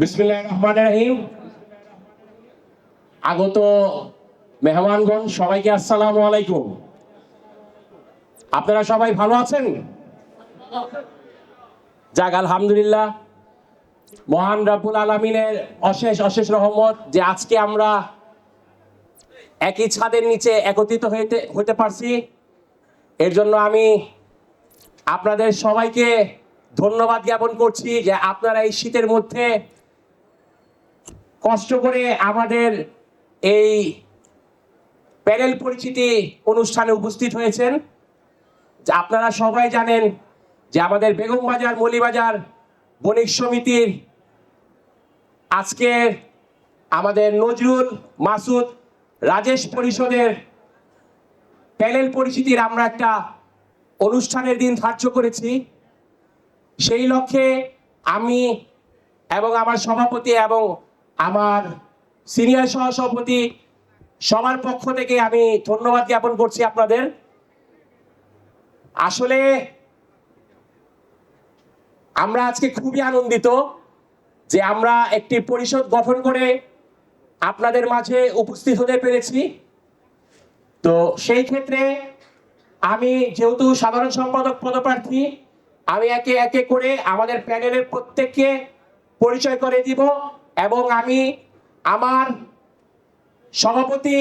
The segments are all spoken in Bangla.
বিসমিল্লাহ রহমান রহিম। আগত মেহমানগণ, সবাইকে আসসালামু আলাইকুম। আপনারা সবাই ভালো আছেন? যাক, আলহামদুলিল্লাহ। মহান রাব্বুল আলমিনের অশেষ অশেষ রহমত যে আজকে আমরা একই ছাদের নিচে একত্রিত হইতে হতে পারছি। এর জন্য আমি আপনাদের সবাইকে ধন্যবাদ জ্ঞাপন করছি যে আপনারা এই শীতের মধ্যে কষ্ট করে আমাদের এই প্যানেল পরিচিতি অনুষ্ঠানে উপস্থিত হয়েছেন। আপনারা সবাই জানেন যে আমাদের বেগম বাজার মলিবাজার বণিক সমিতির আজকের আমাদের নজরুল মাসুদ রাজেশ পরিষদের প্যানেল পরিচিতির আমরা একটা অনুষ্ঠানের দিন ধার্য করেছি। সেই লক্ষ্যে আমি এবং আমার সভাপতি এবং আমার সিনিয়র সহসভাপতি সবার পক্ষ থেকে আমি ধন্যবাদ জ্ঞাপন করছি আপনাদের। আসলে আমরা আজকে খুবই আনন্দিত যে আমরা একটি পরিষদ গঠন করে আপনাদের মাঝে উপস্থিত হতে পেরেছি। তো সেই ক্ষেত্রে আমি যেহেতু সাধারণ সম্পাদক পদপ্রার্থী, আমি একে একে করে আমাদের প্যানেলের প্রত্যেককে পরিচয় করে দিব। এবং আমি আমার সভাপতি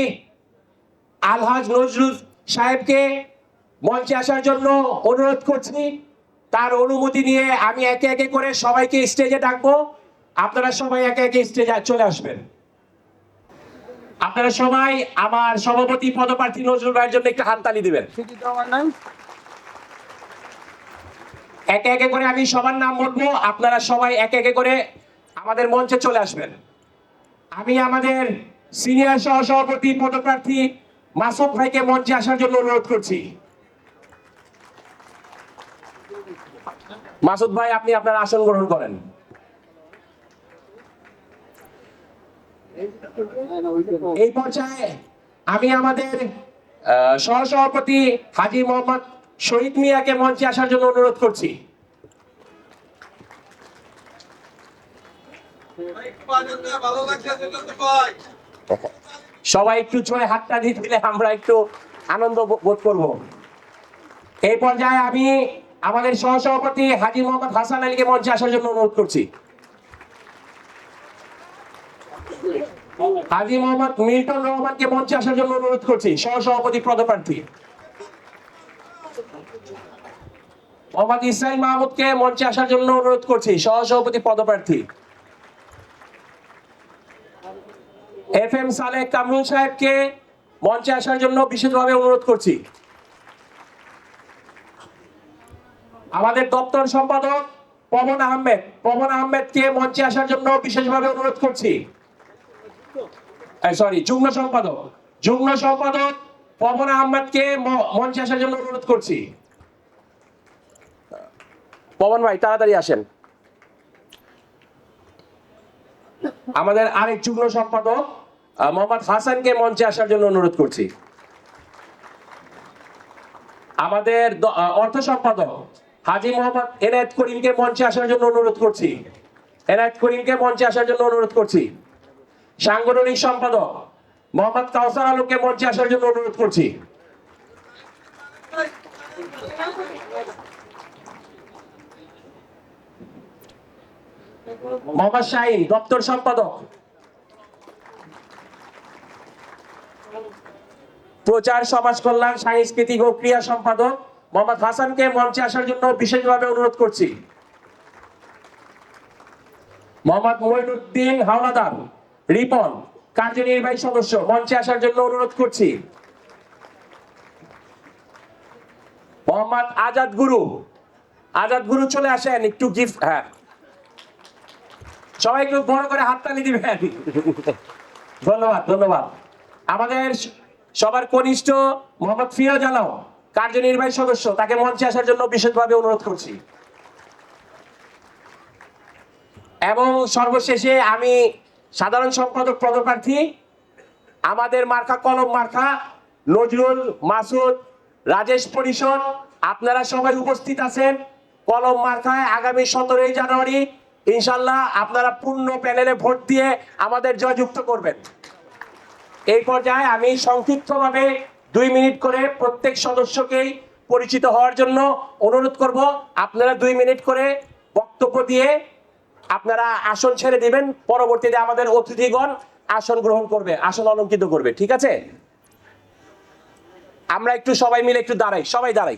আলহাজ নজরুল সাহেবকে মঞ্চে আসার জন্য অনুরোধ করছি। তার অনুমতি নিয়ে আমি একে একে করে সবাইকে স্টেজে ডাকবো। আপনারা সবাই একে একে স্টেজে চলে আসবেন। আপনারা সবাই আমার সভাপতি পদপ্রার্থী নজরুল ভাইয়ের জন্য একটু হাততালি দিবেন। একে একে করে আমি সবার নাম বলব। আপনারা সবাই একে একে করে আমাদের মঞ্চে চলে আসবেন। আমি আমাদের সিনিয়র সহ সভাপতি পদপ্রার্থী মাসুদ ভাইকে মঞ্চে আসার জন্য অনুরোধ করছি। মাসুদ ভাই, আপনি আপনার আসন গ্রহণ করেন। এই পর্যায়ে আমি আমাদের সহসভাপতি হাজি মোহাম্মদ শহীদ মিয়াকে মঞ্চে আসার জন্য অনুরোধ করছি। সবাই একটু জোরে হাতটা দিলে আমরা একটু আনন্দ বোধ করব। এই পর্যায়ে আমি আমাদের সহসভাপতি হাজি মোহাম্মদ হাসান আলীকে মঞ্চে আসার জন্য অনুরোধ করছি। হাজি মোহাম্মদ মিল্টন রহমানকে মঞ্চে আসার জন্য অনুরোধ করছি, সহসভাপতি পদপ্রার্থী। মোহাম্মদ ইসরাইল মাহমুদকে মঞ্চে আসার জন্য অনুরোধ করছি, সহসভাপতি পদপ্রার্থী। এফ এম সালেহ কামরুল সাহেবকে মঞ্চে আসার জন্য বিশেষভাবে অনুরোধ করছি। আমাদের দপ্তর সম্পাদক পবন আহমেদ, পবন আহমেদকে মঞ্চে আসার জন্য বিশেষভাবে অনুরোধ করছি। সরি যুগ্ম সম্পাদক যুগ্ম সম্পাদক পবন আহমেদকে মঞ্চে আসার জন্য অনুরোধ করছি। পবন ভাই, তাড়াতাড়ি আসেন। আমাদের আরেক যুগ্ম সম্পাদক মোহাম্মদ হাসানকে মঞ্চে আসার জন্য অনুরোধ করছি। আমাদের অর্থ সম্পাদক হাজি মোহাম্মদ এনায়েত করিমকে মঞ্চে আসার জন্য অনুরোধ করছি। এনায়েত করিমকে মঞ্চে আসার জন্য অনুরোধ করছি। সাংগঠনিক সম্পাদক মোহাম্মদ কাউসার আলমকে মঞ্চে আসার জন্য অনুরোধ করছি। মোহাম্মদ শাহিন, দপ্তর সম্পাদক। প্রচার, সমাজ কল্যাণ, সাংস্কৃতিক ও ক্রিয়া সম্পাদক মোহাম্মদ হাসানকে মঞ্চে আসার জন্য বিশেষভাবে অনুরোধ করছি। মোহাম্মদ মঈনুদ্দিন হাওলাদার, রিপন, কার্যনির্বাহী সদস্য, মঞ্চে আসার জন্য অনুরোধ করছি। মোহাম্মদ আজাদ গুরু আজাদ গুরু চলে আসেন, একটু গিফট হ্যাঁ। সবাই একটু বড় করে হাততালি দিবেন। ধন্যবাদ ধন্যবাদ। আমাদের সবার কনিষ্ঠ মোহাম্মদ ফিরোজ আলম, কার্যনির্বাহী সদস্য, তাকে মঞ্চে আসার জন্য বিশেষভাবে অনুরোধ করছি। এবং সর্বশেষে আমি সাধারণ সম্পাদক পদপ্রার্থী, আমাদের মার্কা কলম মার্কা নজরুল মাসুদ, রাজেশ পরিষদ, আপনারা সবাই উপস্থিত আছেন কলম মার্কায় আগামী সতেরোই জানুয়ারি। ইনশাল্লাহ আপনারা পূর্ণ প্যানেলে ভোট দিয়ে আমাদের জয়যুক্ত করবেন। এই পর্যায়ে আমি সংক্ষিপ্তভাবে দুই মিনিট করে প্রত্যেক সদস্যকেই পরিচিত হওয়ার জন্য অনুরোধ করব। আপনারা দুই মিনিট করে বক্তব্য দিয়ে আপনারা আসন ছেড়ে দিবেন। পরবর্তীতে আমাদের অতিথিগণ আসন গ্রহণ করবে, আসন অলঙ্কিত করবে, ঠিক আছে? আমরা একটু সবাই মিলে একটু দাঁড়াই, সবাই দাঁড়াই।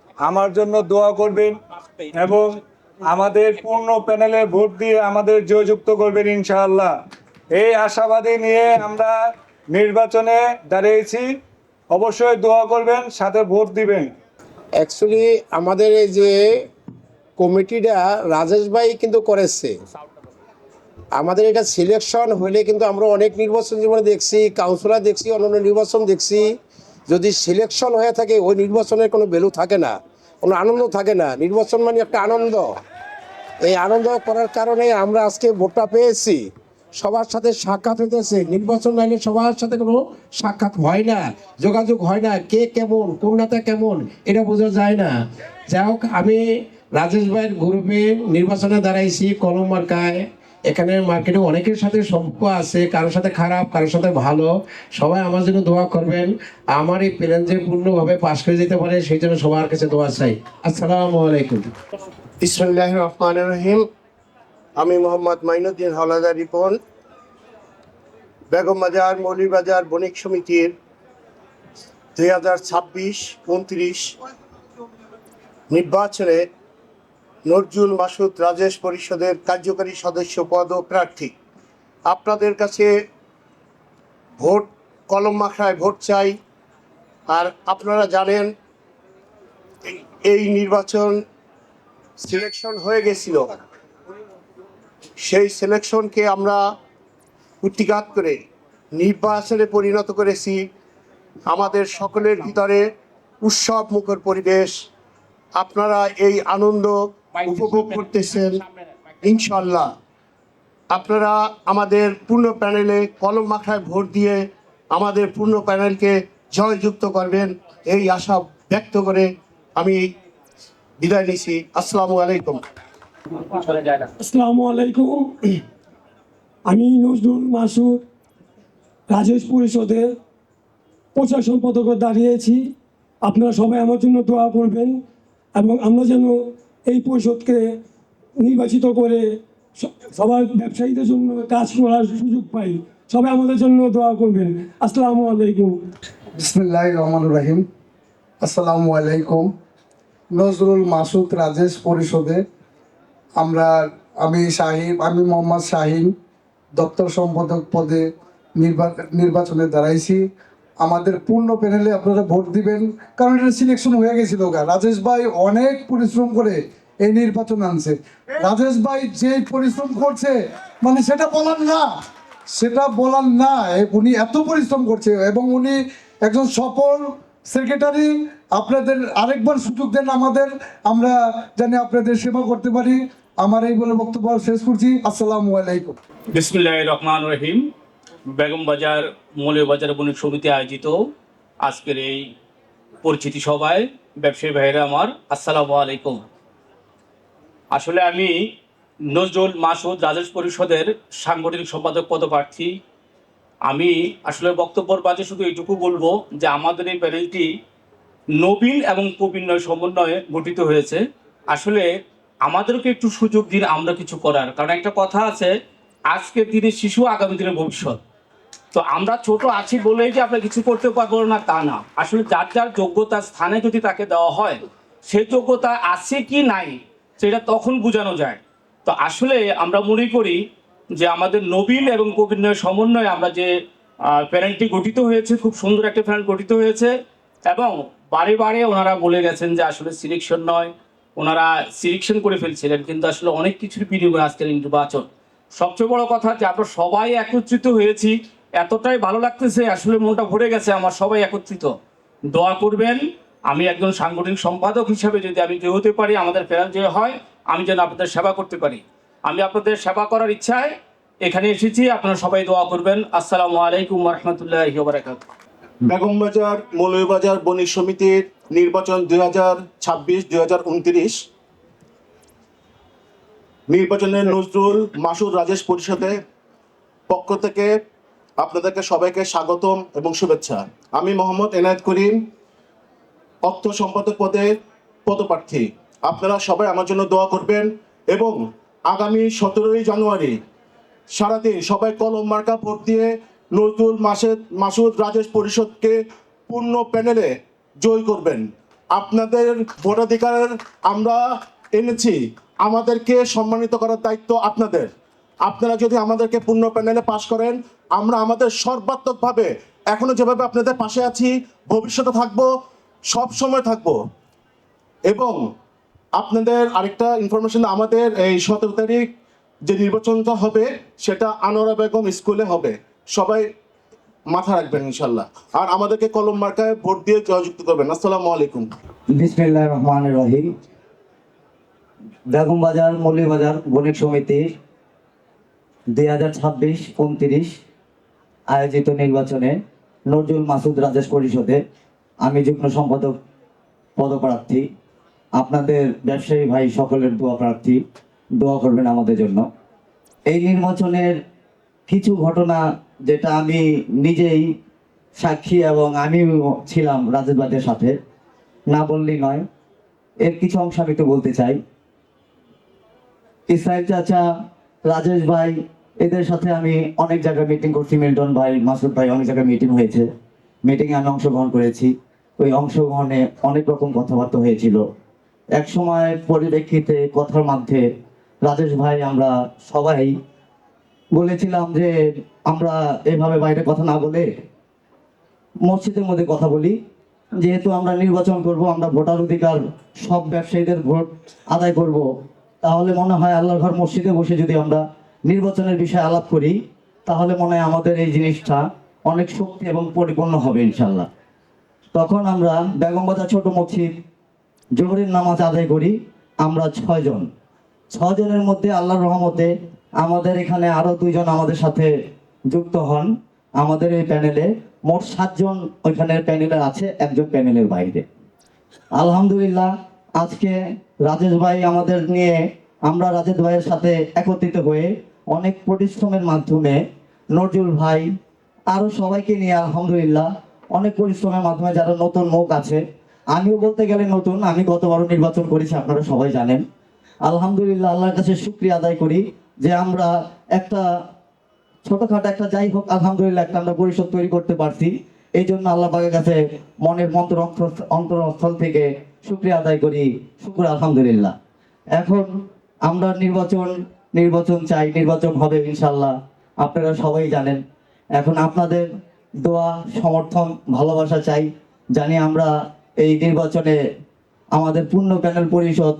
আমার জন্য দোয়া করবেন এবং আমাদের পূর্ণ প্যানেলে ভোট দিয়ে আমাদের জয়যুক্ত করবেন ইনশাআল্লাহ। এই আশাবাদী নিয়ে আমরা নির্বাচনে দাঁড়িয়েছি। অবশ্যই দোয়া করবেন, সাথে ভোট দিবেন। অ্যাকচুয়ালি আমাদের এই যে কমিটিটা রাজেশ ভাই কিন্তু করেছে। আমাদের এটা সিলেকশন হলে কিন্তু আমরা অনেক নির্বাচন জীবনে দেখছি কাউন্সিলর দেখছি, অন্যান্য নির্বাচন দেখছি। যদি সিলেকশন হয়ে থাকে, ওই নির্বাচনের কোনো ভ্যালু থাকে না। কোনো আনন্দ থাকে না। নির্বাচন মানে একটা আনন্দ। এই আনন্দ করার কারণে আমরা আজকে ভোটটা পেয়েছি। সবার সাথে সাক্ষাৎ হইতেছে। নির্বাচন লাইনে সবার সাথে কোনো সাক্ষাৎ হয় না, যোগাযোগ হয় না, কে কেমন, কোন নেতা কেমন, এটা বোঝা যায় না। যাই হোক, আমি রাজেশ ভাইয়ের গ্রুপে নির্বাচনে দাঁড়াইছি, কলম মার্কায়। এখানে মার্কেটে অনেকের সাথে সম্পর্ক আছে, কারোর সাথে খারাপ, কারোর সাথে ভালো। সবাই আমার জন্য দোয়া করবেন। আমার এই প্ল্যান যে পূর্ণভাবে পাশ করে যেতে পারে, সেই জন্য সবার কাছে দোয়া চাই। আসসালামু আলাইকুম। ইসমিল্লাহ রহমান রহিম। আমি মোহাম্মদ মাইনুদ্দিন হলাদার রিপন। বেগম বাজার মৌলিবাজার বণিক সমিতির দুই হাজার ছাব্বিশ, উনত্রিশ নির্বাচনে নজরুল মাসুদ রাজেশ পরিষদের কার্যকারী সদস্য পদ ও প্রার্থী। আপনাদের কাছে ভোট কলম মাখায় ভোট চাই। আর আপনারা জানেন, এই- নির্বাচন সিলেকশন হয়ে গেছিল। সেই সিলেকশনকে আমরা উত্তিঘাত করে, নির্বাচনে পরিণত করেছি। আমাদের সকলের ভিতরে উৎসব মুখর পরিবেশ। আপনারা এই আনন্দ উপভোগ করতেছেন। ইনশাল্লাহ। আপনারা আমাদের পূর্ণ প্যানেলে কলম মাখায় ভোট দিয়ে আমাদের পূর্ণ প্যানেলকে জয়যুক্ত করবেন এই আশা ব্যক্ত করে আমি বিদায় নিছি। আসসালামু আলাইকুম। আসসালামু আলাইকুম। আমি নজরুল মাসুদ রাজেশ পরিষদের প্রচার সম্পাদক দাঁড়িয়েছি। আপনারা সবাই আমার জন্য দোয়া করবেন এবং আমরা যেন এই পরিষদকে নির্বাচিত করে সবার ব্যবসায়ীদের জন্য কাজ করার সুযোগ পাই। সবাই আমাদের জন্য দোয়া করবেন। আসসালামু আলাইকুম। বিসমিল্লাহ রহমান রহিম। আসসালামু আলাইকুম। নজরুল মাসুদ রাজেশ পরিষদে আমরা, আমি শাহিন, আমি মোহাম্মদ শাহিন, দপ্তর সম্পাদক পদে নির্বা- নির্বাচনে দাঁড়াইছি। আমাদের পূর্ণ প্যানেলে আপনারা ভোট দিবেন। কারণ এটা সিলেকশন হয়ে গেছিল গা। রাজেশ ভাই অনেক পরিশ্রম করে এই নির্বাচন আনছে। রাজেশ ভাই যে পরিশ্রম করছে মানে সেটা বলার না। সেটা বলার না। উনি এত পরিশ্রম করছে এবং উনি একজন সফল সেক্রেটারি আপনাদের আরেকবার সুযোগ দেন আমাদের। আমরা জানি আপনাদের সেবা করতে পারি। আমার এই বলে বক্তব্য শেষ করছি। আসসালামু আলাইকুম। বিসমুল্লাহ রহমান রহিম। বেগম বাজার মৌলবাজার বণিক সমিতি আয়োজিত আজকের এই পরিচিতি সভায় ব্যবসায়ী ভাইরা আমার, আসসালামু আলাইকুম। আসলে আমি নজরুল মাসুদ রাজেশ পরিষদের সাংগঠনিক সম্পাদক পদপ্রার্থী। আমি আসলে বক্তব্যের মাঝে শুধু এইটুকু বলব যে আমাদের এই প্যানেলটি নবীন এবং প্রবীণ্যয় সমন্বয়ে গঠিত হয়েছে। আসলে আমাদেরকে একটু সুযোগ দিন আমরা কিছু করার। কারণ একটা কথা আছে, আজকের দিনে শিশু, আগামী দিনের ভবিষ্যৎ। তো আমরা ছোট আছি বলেই যে আমরা কিছু করতে পারব না, তা না। আসলে যার যার যোগ্যতা স্থানে যদি তাকে দেওয়া হয়, সে যোগ্যতা আছে কি নাই, সেটা তখন বোঝানো যায়। তো আসলে আমরা মনে করি যে আমাদের নবীন এবং প্রবীণ্যের সমন্বয়ে আমরা যে প্যানেলটি গঠিত হয়েছে, খুব সুন্দর একটা প্যানেল গঠিত হয়েছে। এবং বারে বারে ওনারা বলে গেছেন যে আসলে সিলেকশন নয়। ওনারা সিলেকশন করে ফেলছিলেন, কিন্তু আসলে অনেক কিছুর বিনিময়ে আজকের নির্বাচন। সবচেয়ে বড় কথা যে আমরা সবাই একত্রিত হয়েছি এতটাই ভালো লাগতেছে, আসলে মনটা ভরে গেছে আমার সবাই একত্রিত। দোয়া করবেন, আমি একজন সাংগঠনিক সম্পাদক হিসাবে যদি আমি জয় হতে পারি, আমাদের প্যানেল জয় হয়, আমি যেন আপনাদের সেবা করতে পারি। আমি আপনাদের সেবা করার ইচ্ছায় এখানে এসেছি, আপনারা সবাই দোয়া করবেন। আসসালামু আলাইকুম রহমতুল্লাহ বারাকাত বেগমবাজার মৌলভীবাজার বণিক সমিতির নির্বাচন দুই হাজার ছাব্বিশ, দুই হাজার উনত্রিশ। নির্বাচনে নজরুল মাসুর রাজেশ পরিষদের পক্ষ থেকে আপনাদেরকে সবাইকে স্বাগতম এবং শুভেচ্ছা। আমি মোহাম্মদ এনায়েত করিম, অর্থ সম্পাদক পদে পদপ্রার্থী। আপনারা সবাই আমার জন্য দোয়া করবেন এবং আগামী সতেরোই জানুয়ারি সারাদিন সবাই কলম মার্কা ভোট দিয়ে নজরুল মাসেদ, মাসুদ রাজেশ পরিষদকে পূর্ণ প্যানেলে জয় করবেন। আপনাদের ভোটাধিকার আমরা এনেছি। আমাদেরকে সম্মানিত করার দায়িত্ব আপনাদের। আপনারা যদি আমাদেরকে পূর্ণ প্যানেলে পাশ করেন, আমরা আমাদের সর্বাত্মকভাবে এখনও যেভাবে আপনাদের পাশে আছি, ভবিষ্যতে থাকব, সব সময় থাকব। এবং আপনাদের আরেকটা ইনফরমেশন আমাদের এই সতেরো তারিখ যে নির্বাচনটা হবে, সেটা আনোয়ারা বেগম স্কুলে হবে। সবাই মাথা রাখবেন ইনশাল্লাহ। আর আমাদেরকে কলম মার্কায় ভোট দিয়ে জয়যুক্ত করবেন। আসসালামু আলাইকুম। বিসমিল্লাহ রহমান রহিম। বেগমবাজার মৌলিবাজার বণিক সমিতি দুই হাজার ছাব্বিশ, উনত্রিশ আয়োজিত নির্বাচনে নজরুল মাসুদ রাজেশ পরিষদে আমি যুগ্ম সম্পাদক পদপ্রার্থী, আপনাদের ব্যবসায়ী ভাই সকলের দোয়া প্রার্থী, দোয়া করবেন আমাদের জন্য। এই নির্বাচনের কিছু ঘটনা যেটা আমি নিজেই সাক্ষী এবং আমিও ছিলাম রাজেশ ভাইদের সাথে, না বললেই নয়, এর কিছু অংশ আমি একটু বলতে চাই। ইসরায়েল চাচা রাজেশ ভাই, এদের সাথে আমি অনেক জায়গায় মিটিং করছি। মিল্টন ভাই, মাসুদ ভাই, অনেক জায়গায় মিটিং হয়েছে। মিটিংয়ে আমি অংশগ্রহণ করেছি। ওই অংশগ্রহণে অনেক রকম কথাবার্তা হয়েছিল। এক সময় পরিপ্রেক্ষিতে, কথার মধ্যে রাজেশ ভাই, আমরা সবাই বলেছিলাম যে, আমরা এভাবে বাইরে কথা না বলে মসজিদের মধ্যে কথা বলি। যেহেতু আমরা নির্বাচন করব, আমরা ভোটার অধিকার, সব ব্যবসায়ীদের ভোট আদায় করব। তাহলে মনে হয় আল্লাহর ঘর মসজিদে বসে যদি আমরা নির্বাচনের বিষয়ে আলাপ করি, তাহলে মনে হয় আমাদের এই জিনিসটা অনেক শক্তি এবং পরিপূর্ণ হবে ইনশাল্লাহ তখন আমরা বেগমবাজার ছোট মসজিদ, জোহরের নামাজ আদায় করি, আমরা ছয়জন ছজনের মধ্যে আল্লাহর রহমতে আমাদের এখানে আরও দুইজন আমাদের সাথে যুক্ত হন। আমাদের এই প্যানেলে মোট সাতজন ওইখানের প্যানেলে আছে, একজন প্যানেলের বাইরে। আলহামদুলিল্লাহ আজকে রাজেশ ভাই আমাদের নিয়ে, আমরা রাজেশ ভাইয়ের সাথে একত্রিত হয়ে অনেক পরিশ্রমের মাধ্যমে নজরুল ভাই, আরও সবাইকে নিয়ে আলহামদুলিল্লাহ অনেক পরিশ্রমের মাধ্যমে যারা নতুন মুখ আছে, আমিও বলতে গেলে নতুন, আমি গতবারও নির্বাচন করেছি, আপনারা সবাই জানেন। আলহামদুলিল্লাহ আল্লাহর কাছে শুক্রিয়া আদায় করি যে আমরা একটা ছোটখাটো একটা যাই হোক, আলহামদুলিল্লাহ একটা আমরা পরিষদ তৈরি করতে পারছি। এই জন্য আল্লাহ পাকের কাছে মনের মন্ত্র অন্তর- অন্তরস্থল থেকে শুক্রিয়া আদায় করি। শুক্র, আলহামদুলিল্লাহ। এখন আমরা নির্বাচন নির্বাচন চাই, নির্বাচন হবে ইনশাল্লাহ আপনারা সবাই জানেন। এখন আপনাদের দোয়া, সমর্থন, ভালোবাসা চাই। জানি আমরা এই নির্বাচনে আমাদের পূর্ণ প্যানেল পরিষদ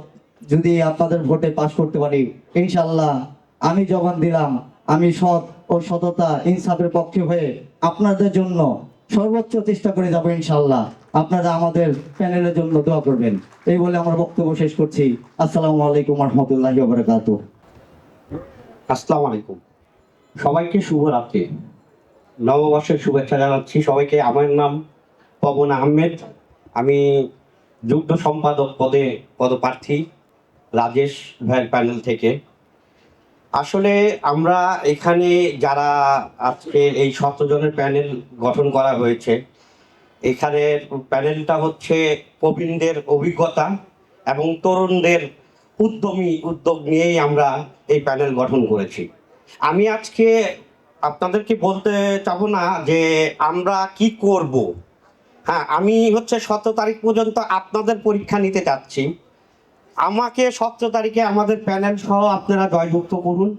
যদি আপনাদের ভোটে পাশ করতে পারি ইনশাল্লাহ আমি জবান দিলাম। আমি সৎ ও সততা, ইনসাফের পক্ষে হয়ে আপনাদের জন্য সর্বোচ্চ চেষ্টা করে যাব ইনশাল্লাহ আপনারা আমাদের প্যানেলের জন্য দোয়া করবেন। এই বলে আমার বক্তব্য শেষ করছি। আসসালামু আলাইকুম রহমতুল্লাহ বারকাত আসসালামু আলাইকুম। সবাইকে শুভ রাত্রি। নববর্ষের শুভেচ্ছা জানাচ্ছি সবাইকে। আমার নাম পবন আহমেদ। আমি যুগ্ম সম্পাদক পদে পদপ্রার্থী রাজেশ ভাইয়ের প্যানেল থেকে। আসলে আমরা এখানে যারা আজকে এই জনের প্যানেল গঠন করা হয়েছে এখানে প্যানেলটা হচ্ছে প্রবীণদের অভিজ্ঞতা এবং তরুণদের উদ্যমী উদ্যোগ নিয়েই আমরা এই প্যানেল গঠন করেছি। আমি আজকে আপনাদেরকে বলতে চাবো না যে আমরা কি করব। হ্যাঁ আমি হচ্ছে সতেরো তারিখ পর্যন্ত আপনাদের পরীক্ষা নিতে চাচ্ছি আমাকে সতেরো তারিখে আমাদের প্যানেল সহ আপনারা জয়যুক্ত করুন।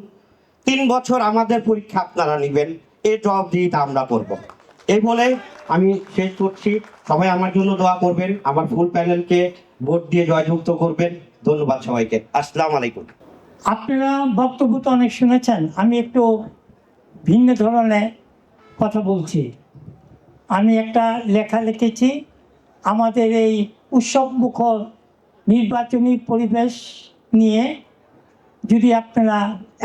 তিন বছর আমাদের পরীক্ষা আপনারা নেবেন। এর জবাবদিহিতা আমরা করব। এই বলে আমি শেষ করছি। সবাই আমার জন্য দোয়া করবেন। আমার ফুল প্যানেলকে ভোট দিয়ে জয়যুক্ত করবেন। ধন্যবাদ সবাইকে। আসসালাম আলাইকুম। আপনারা বক্তব্য তো অনেক শুনেছেন। আমি একটু ভিন্ন ধরনের কথা বলছি। আমি একটা লেখা লিখেছি। আমাদের এই উৎসব মুখর নির্বাচনী পরিবেশ নিয়ে যদি আপনারা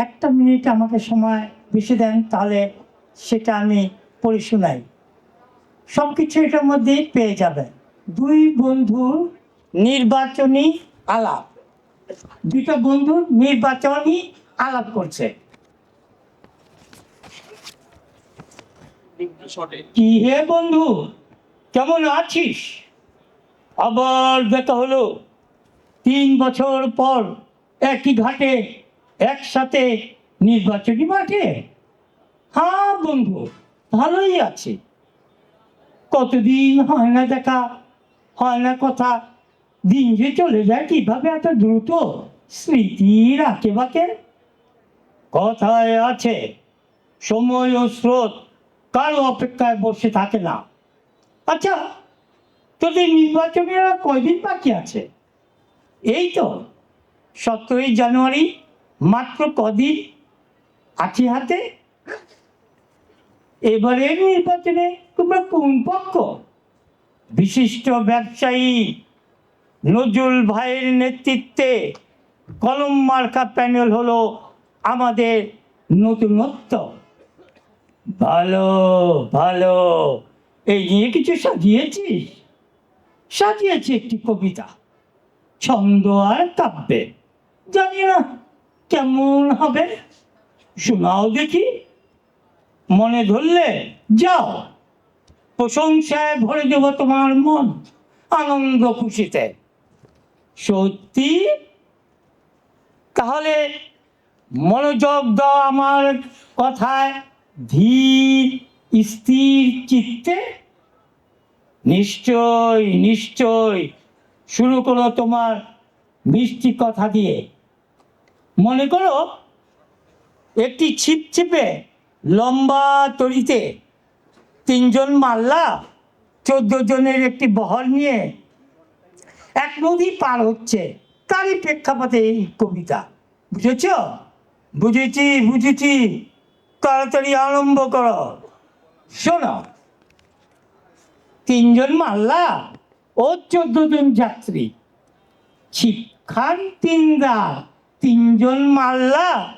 একটা মিনিট আমাকে সময় বেশি দেন, তাহলে সেটা আমি পড়ে শোনাই। সব কিছু এটার মধ্যেই পেয়ে যাবেন। দুই বন্ধুর নির্বাচনী আলাপ। দুটো বন্ধু নির্বাচনী আলাপ করছে। কি হে বন্ধু, কেমন আছিস? আবার দেখা হলো? তিন বছর পর একই ঘাটে একসাথে নির্বাচনী মাঠে। হ্যাঁ বন্ধু, ভালোই আছে। কতদিন হয় না দেখা, হয় না কথা, দিন যে চলে যায় কীভাবে এত দ্রুত স্মৃতির রাখে বাকে? কথায় আছে, সময় ও স্রোত কারও অপেক্ষায় বসে থাকে না। আচ্ছা তোদের নির্বাচনের কয়দিন বাকি আছে? এই তো সতেরোই জানুয়ারি মাত্র কদিন? আছে হাতে? এবারের নির্বাচনে তোমরা কোন পক্ষ? বিশিষ্ট ব্যবসায়ী নজরুল ভাইয়ের নেতৃত্বে কলম মার্কা প্যানেল হলো আমাদের নতুনত্ব। ভালো ভালো। এই নিয়ে কিছু সাজিয়েছিস? সাজিয়েছি একটি কবিতা। ছন্দ আর কাব্যে। জানি না কেমন হবে। শোনাও দেখি। মনে ধরলে যাও। প্রশংসায় ভরে দেব তোমার মন আনন্দ খুশিতে। সত্যি? তাহলে মনোযোগ দাও আমার কথায় ধীর, স্থির চিত্তে। নিশ্চয় নিশ্চয় শুরু করো তোমার মিষ্টি কথা দিয়ে। মনে করো, একটি ছিপছিপে লম্বা তরিতে তিনজন মাল্লা, চোদ্দ জনের একটি বহর নিয়ে এক নদী পার হচ্ছে। তারই প্রেক্ষাপটে এই কবিতা। বুঝেছ? বুঝেছি বুঝেছি। তাড়াতাড়ি আরম্ভ করো। শোনো, তিনজন মাল্লা ও চোদ্দ জন যাত্রী। ছিপখান তিনদা তিনজন মাল্লা,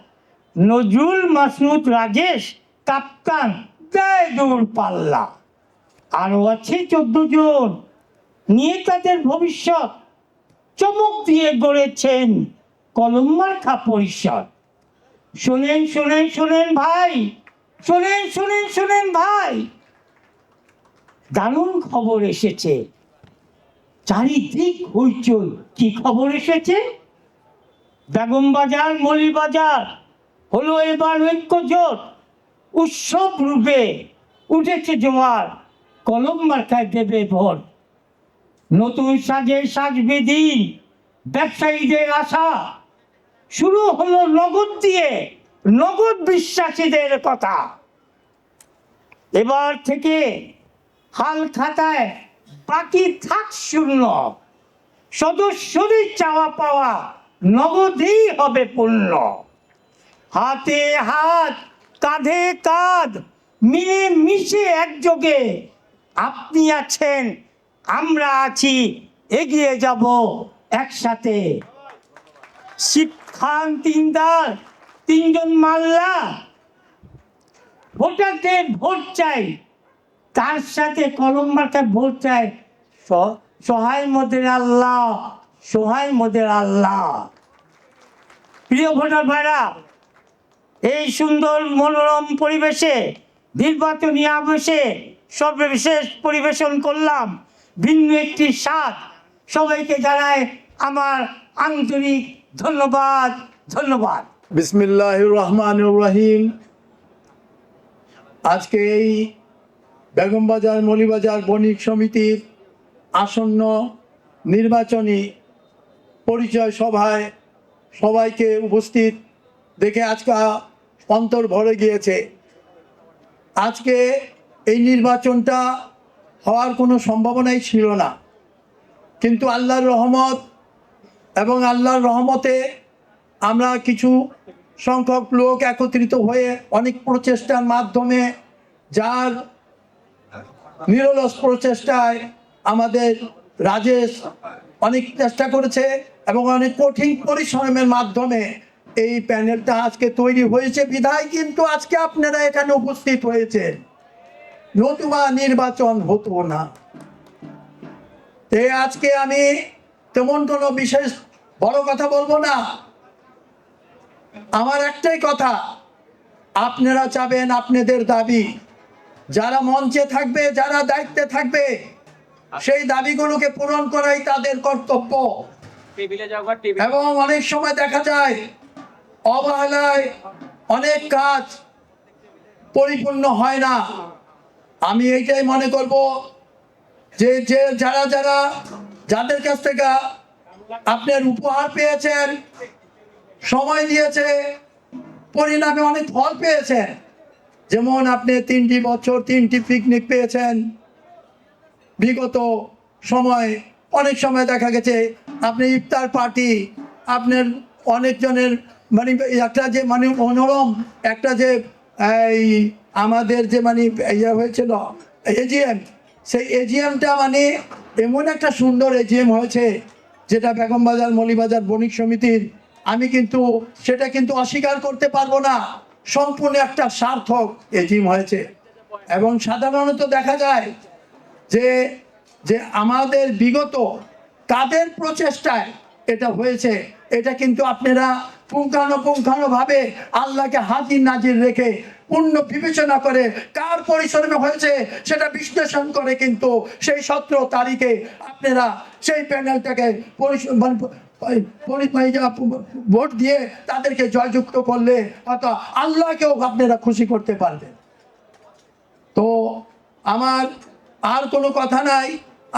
নজরুল মাসুদ রাজেশ, কাপ্তান দেয় দৌড় পাল্লা। আরও আছে চোদ্দ জন। নিয়ে তাদের ভবিষ্যৎ। চমক দিয়ে গড়েছেন কলম মার্কা পরিষদ। শোনেন শোনেন শোনেন ভাই, শোনেন শোনেন শোনেন ভাই। দারুণ খবর এসেছে। চারিদিক হইচই। কি খবর এসেছে? বেগম বাজার মলিবাজার হলো এবার ঐক্য জোট। উৎসব রূপে উঠেছে জোয়ার, কলম মার্কায় দেবে ভোট। নতুন সাজে সাজবে দিন ব্যবসায়ীদের আশা। শুরু হলো নগদ দিয়ে, নগদ বিশ্বাসীদের কথা। এবার থেকে হাল খাতায় বাকি থাক শূন্য। সদস্যদের চাওয়া পাওয়া নগদেই হবে পূর্ণ। হাতে হাত, কাঁধে কাঁধ, মিলে মিশে একযোগে আপনি আছেন, আমরা আছি, এগিয়ে যাব একসাথে। শিবখান তিনদার, তিনজন মাল্লা ভোটারদের ভোট চাই তার সাথে কলম মার্কার ভোট চাই। সহায় মোদের আল্লাহ, সহায় মোদের আল্লাহ। প্রিয় ভোটার ভাইরা, এই সুন্দর মনোরম পরিবেশে, নির্বাচনী আবেশে সর্ববিশেষ পরিবেশন করলাম। ভিন্ন একটি স্বাদ সবাইকে জানায় আমার আন্তরিক ধন্যবাদ ধন্যবাদ। বিসমিল্লাহ রহমান রহিম। আজকে এই বেগমবাজার মলিবাজার বণিক সমিতির আসন্ন নির্বাচনী পরিচয় সভায় সবাইকে উপস্থিত দেখে আজকে অন্তর ভরে গিয়েছে। আজকে এই নির্বাচনটা হওয়ার কোনো সম্ভাবনাই ছিল না। কিন্তু আল্লাহর রহমত এবং আল্লাহর রহমতে আমরা কিছু সংখ্যক লোক একত্রিত হয়ে অনেক প্রচেষ্টার মাধ্যমে যার নিরলস প্রচেষ্টায় আমাদের রাজেশ অনেক চেষ্টা করেছে এবং অনেক কঠিন পরিশ্রমের মাধ্যমে এই প্যানেলটা আজকে তৈরি হয়েছে। বিধায় কিন্তু আজকে আপনারা এখানে উপস্থিত হয়েছেন। নতুবা নির্বাচন হতো না। আজকে আমি তেমন কোনো বিশেষ বড় কথা বলব না। আমার একটাই কথা, আপনারা চাবেন আপনাদের দাবি। যারা মঞ্চে থাকবে যারা দায়িত্বে থাকবে সেই দাবিগুলোকে পূরণ করাই তাদের কর্তব্য। এবং অনেক সময় দেখা যায় অবহেলায় অনেক কাজ পরিপূর্ণ হয় না। আমি এইটাই মনে করব যে যে যারা যারা যাদের কাছ থেকে আপনার উপহার পেয়েছেন সময় দিয়েছে পরিণামে অনেক ফল পেয়েছেন যেমন আপনি তিনটি বছর তিনটি পিকনিক পেয়েছেন। বিগত সময় অনেক সময় দেখা গেছে, আপনি ইফতার পার্টি আপনার অনেকজনের মানে একটা যে মানে মনোরম, একটা যে এই আমাদের যে মানে ইয়ে হয়েছিল এজিএম সেই এজিএমটা মানে এমন একটা সুন্দর এজিএম হয়েছে, যেটা বেগম বাজার মলিবাজার বণিক সমিতির। আমি কিন্তু সেটা কিন্তু অস্বীকার করতে পারব না। সম্পূর্ণ একটা সার্থক এজিএম হয়েছে। এবং সাধারণত দেখা যায় যে যে আমাদের বিগত কাদের প্রচেষ্টায় এটা হয়েছে, এটা কিন্তু আপনারা পুঙ্খানুপুঙ্খানু ভাবে আল্লাহকে হাজির নাজির রেখে পূর্ণ বিবেচনা করে কার পরিশ্রমে হয়েছে সেটা বিশ্লেষণ করে কিন্তু সেই সতেরো তারিখে আপনারা সেই প্যানেলটাকে ভোট দিয়ে তাদেরকে জয়যুক্ত করলে হয়তো আল্লাহকেও আপনারা খুশি করতে পারবেন। তো আমার আর কোনো কথা নাই।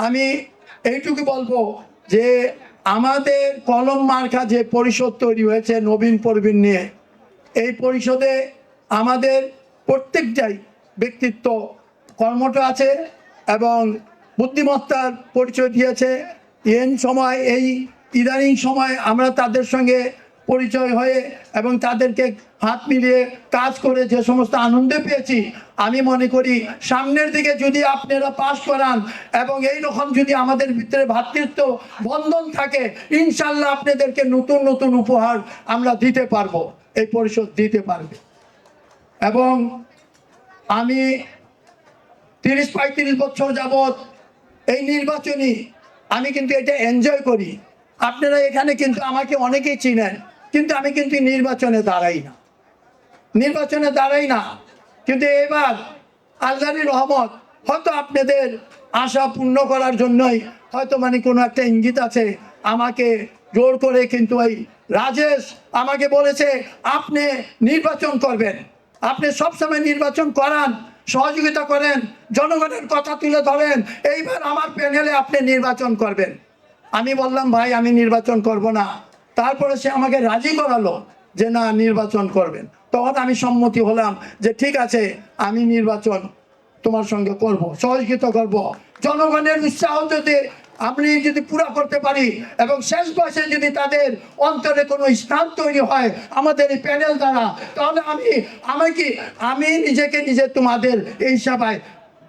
আমি এইটুকু বলব যে আমাদের কলম মার্কা যে পরিষদ তৈরি হয়েছে নবীন প্রবীণ নিয়ে, এই পরিষদে আমাদের প্রত্যেকটাই ব্যক্তিত্ব কর্মঠ আছে এবং বুদ্ধিমত্তার পরিচয় দিয়েছে। এন সময় এই ইদানিং সময় আমরা তাদের সঙ্গে পরিচয় হয়ে এবং তাদেরকে হাত মিলিয়ে কাজ করে যে সমস্ত আনন্দ পেয়েছি, আমি মনে করি সামনের দিকে যদি আপনারা পাশ করান এবং এই রকম যদি আমাদের ভিতরে ভ্রাতৃত্ব বন্ধন থাকে, ইনশাল্লাহ আপনাদেরকে নতুন নতুন উপহার আমরা দিতে পারব, এই পরিষদ দিতে পারবে। এবং আমি তিরিশ পঁয়ত্রিশ বছর যাবৎ এই নির্বাচনী, আমি কিন্তু এটা এনজয় করি। আপনারা এখানে কিন্তু আমাকে অনেকেই চিনেন, কিন্তু আমি কিন্তু নির্বাচনে দাঁড়াই না। নির্বাচনে দাঁড়াই না। কিন্তু এবার আল্লাহর রহমত, হয়তো আপনাদের আশা পূর্ণ করার জন্যই হয়তো মানে কোনো একটা ইঙ্গিত আছে, আমাকে জোর করে কিন্তু ওই রাজেশ আমাকে বলেছে, আপনি নির্বাচন করবেন। আপনি সবসময় নির্বাচন করান, সহযোগিতা করেন, জনগণের কথা তুলে ধরেন। এইবার আমার প্যানেলে আপনি নির্বাচন করবেন। আমি বললাম, ভাই, আমি নির্বাচন করব না। তারপরে সে আমাকে রাজি করালো যে, না, নির্বাচন করবেন। তখন আমি সম্মতি হলাম যে, ঠিক আছে, আমি নির্বাচন তোমার সঙ্গে করব, সহযোগিতা করব। জনগণের উৎসাহ যদি আপনি যদি পুরা করতে পারি এবং শেষ বয়সে যদি তাদের অন্তরে কোনো স্থান তৈরি হয় আমাদের এই প্যানেল দ্বারা, তাহলে আমি আমি কি, আমি নিজেকে নিজে তোমাদের এই সভায়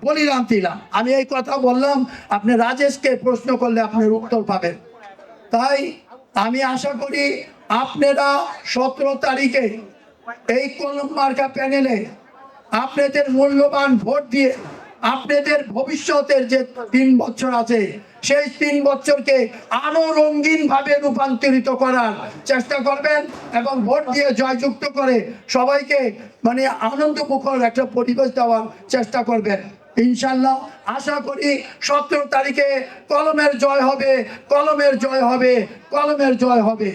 বলিলাম দিলাম। আমি এই কথা বললাম, আপনি রাজেশকে প্রশ্ন করলে আপনার উত্তর পাবেন। তাই আমি আশা করি আপনারা সতেরো তারিখে এই কলম মার্কা প্যানেলে আপনাদের মূল্যবান ভোট দিয়ে আপনাদের ভবিষ্যতের যে তিন বছর আছে, সেই তিন বছরকে আরও রঙিন ভাবে রূপান্তরিত করার চেষ্টা করবেন এবং ভোট দিয়ে জয়যুক্ত করে সবাইকে মানে আনন্দ মুখর একটা পরিবেশ দেওয়ার চেষ্টা করবেন। ইনশাল্লাহ আশা করি সতেরো তারিখে কলমের জয় হবে কলমের জয় হবে কলমের জয় হবে।